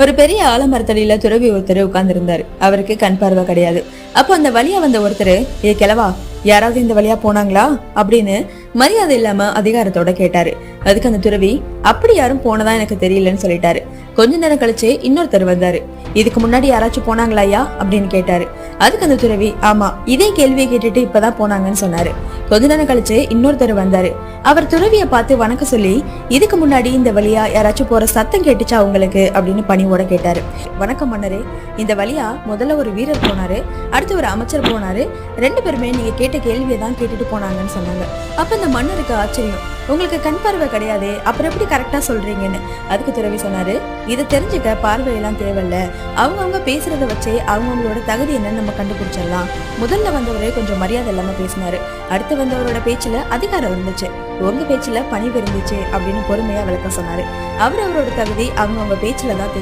ஒரு பெரிய ஆலமரத்தடியில துறவி ஒருத்தர் உட்கார்ந்திருந்தாரு. அவருக்கு கண் பார்வை கிடையாது. அப்போ அந்த வழியா வந்த ஒருத்தர் ஏ கிளவா யாராவது இந்த வழியா போனாங்களா? அப்படின்னு மரியாதை இல்லாம அதிகாரத்தோட கேட்டாரு. அதுக்கு அந்த துறவி அப்படி யாரும் போனதா எனக்கு தெரியலன்னு சொல்லிட்டாரு. கொஞ்ச நேரம் கழிச்சு இன்னொருத்தர் வந்தாரு. இதுக்கு முன்னாடி யாராச்சும் போனாங்களா ஐயா? அப்படின்னு கேட்டாரு. அதுக்கு அந்த துறவி ஆமா இதே கேள்வியை கேட்டுட்டு இப்பதான் போனாங்கன்னு சொன்னாரு. கொஞ்ச நேரம் கழிச்சு இன்னொருத்தர் வந்தாரு. அவர் துறவியை பார்த்து வணக்கம் சொல்லி இதுக்கு முன்னாடி இந்த வழியா யாராச்சும் போற சத்தம் கேட்டுச்சா உங்களுக்கு? அப்படின்னு பணிவோட கேட்டாரு. வணக்கம் மன்னரே. இந்த வழியா முதல்ல ஒரு வீரர் போனாரு அடுத்து ஒரு அமைச்சர் போனாரு. ரெண்டு பேருமே நீங்க கேட்ட கேள்வியை தான் கேட்டுட்டு போனாங்கன்னு சொன்னாங்க. அப்ப இந்த மன்னருக்கு ஆச்சரியம். உங்களுக்கு கண் பார்வை கிடையாது. அப்புறம் எப்படி கரெக்டாக சொல்கிறீங்கன்னு அதுக்கு துறவி சொன்னார் இதை தெரிஞ்சுக்க பார்வையெல்லாம் தேவையில்ல. அவங்கவுங்க பேசுகிறத வச்சே அவங்கவுங்களோட தகுதி என்னன்னு நம்ம கண்டுபிடிச்சிடலாம். முதல்ல வந்தவரே கொஞ்சம் மரியாதை இல்லாமல் பேசினார். அடுத்து வந்தவரோட பேச்சில் அதிகாரம் இருந்துச்சு. உங்கள் பேச்சில் பணிவு இருந்துச்சு அப்படின்னு பொறுமையாக விளக்கம் சொன்னார். அவர் அவரோட தகுதி அவங்கவுங்க பேச்சில் தான்